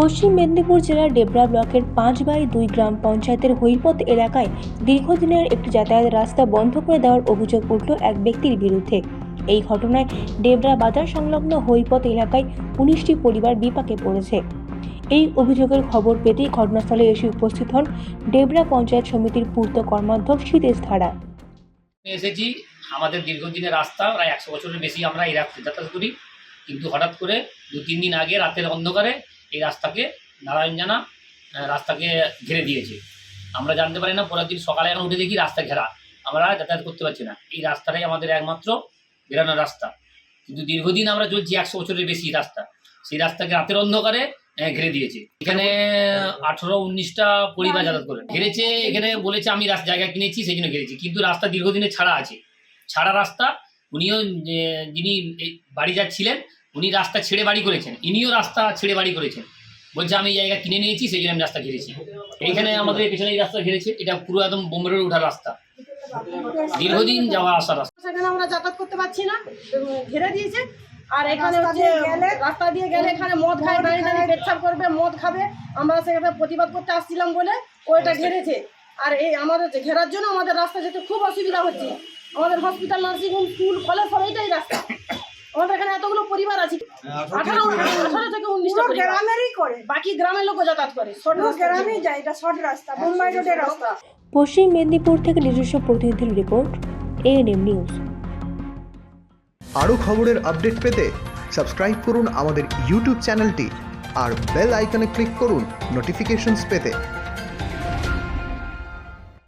পশ্চিম মেদিনীপুর জেলার ডেবরা ব্লকের পাঁচ বাই দুই গ্রাম পঞ্চায়েতের হৈপথ এলাকায় দীর্ঘদিনের একটি যাতায়াত রাস্তা বন্ধ করে দেওয়ার অভিযোগ উঠল এক ব্যক্তির বিরুদ্ধে। এই ঘটনায় ডেবরা বাজার সংলগ্ন হৈপথ এলাকায় উনিশটি পরিবার বিপাকে পড়েছে। এই অভিযোগের খবর পেতেই ঘটনাস্থলে এসে উপস্থিত হন ডেবরা পঞ্চায়েত সমিতির পূর্ত কর্মাধ্যক্ষ শীতেশ ধারা। এসেছি। আমাদের দীর্ঘদিনের রাস্তা, প্রায় একশো বছরের বেশি আমরা এই রাস্তায় যাতায়াত করি। কিন্তু হঠাৎ করে দু তিন দিন আগে রাতের অন্ধকারে এই রাস্তাকে নারায়ণ জানা রাস্তাকে ঘিরে দিয়েছে। আমরা জানতে পারি না, পরের দিন সকালে এখন উঠে দেখি রাস্তা ঘেরা। আমরা যাতায়াত করতে পারছি না। এই রাস্তাটাই আমাদের একমাত্র বেরানোর রাস্তা। কিন্তু দীর্ঘদিন আমরা চলছি একশো বছরের বেশি রাস্তা। সেই রাস্তাকে রাতের অন্ধকারে ঘিরে দিয়েছে। এখানে আঠেরো উনিশটা পরিবার যাতায়াত করে। ঘিরেছে, এখানে বলেছে আমি জায়গা কিনেছি, সেই জন্য ঘিরেছি। কিন্তু রাস্তা দীর্ঘদিনে ছাড়া আছে। ছাড়া রাস্তা, উনিও যিনি বাড়ি যাচ্ছিলেন উনি রাস্তা ছেড়ে বাড়ি করেছেন ইনিও রাস্তা ছেড়ে বাড়ি করেছেন। বলছে আমি এই জায়গা কিনে নিয়েছি সেই জন্য আমি রাস্তা ঘিরেছি। এইখানে আমাদের পেছনে এই রাস্তা ঘিরেছে এটা পুরো একদম বোম্বের ওঠার রাস্তা। দীর্ঘদিন যাওয়া আসার রাস্তা। সেখানে আমরা যাতায়াত করতে পারছি না ঘিরে দিয়েছে। আর এখানে হচ্ছে রাস্তা দিয়ে গেলে এখানে মদ খায় দাঁড়িয়ে দাঁড়িয়ে পেচ্ছাপ করবে মদ খাবে। আমরা সেখানে প্রতিবাদ করতে আসছিলাম বলে ওইটা ঘেরেছে। আর এই আমাদের ঘেরার জন্য আমাদের রাস্তা যেতে খুব অসুবিধা হচ্ছে। আমাদের হসপিটাল নার্সিংহোম স্কুল কলেজ সব এইটাই রাস্তা। আমাদের এখানে এতগুলো পরিবার আছে। আঠারো আঠারো থেকে উনিশটা গ্রামেরই করে। বাকি গ্রামের লোকও যাতায়াত করে শর্ট। গ্রামেই যায় এটা শর্ট রাস্তা বোম্বাই রোডের রাস্তা। পশ্চিম মেদিনীপুর থেকে নিজস্ব প্রতিনিধির রিপোর্ট এএনএম নিউজ আরও খবরের আপডেট পেতে সাবস্ক্রাইব করুন আমাদের ইউটিউব চ্যানেলটি আর বেল আইকনে ক্লিক করুন নোটিফিকেশনস পেতে।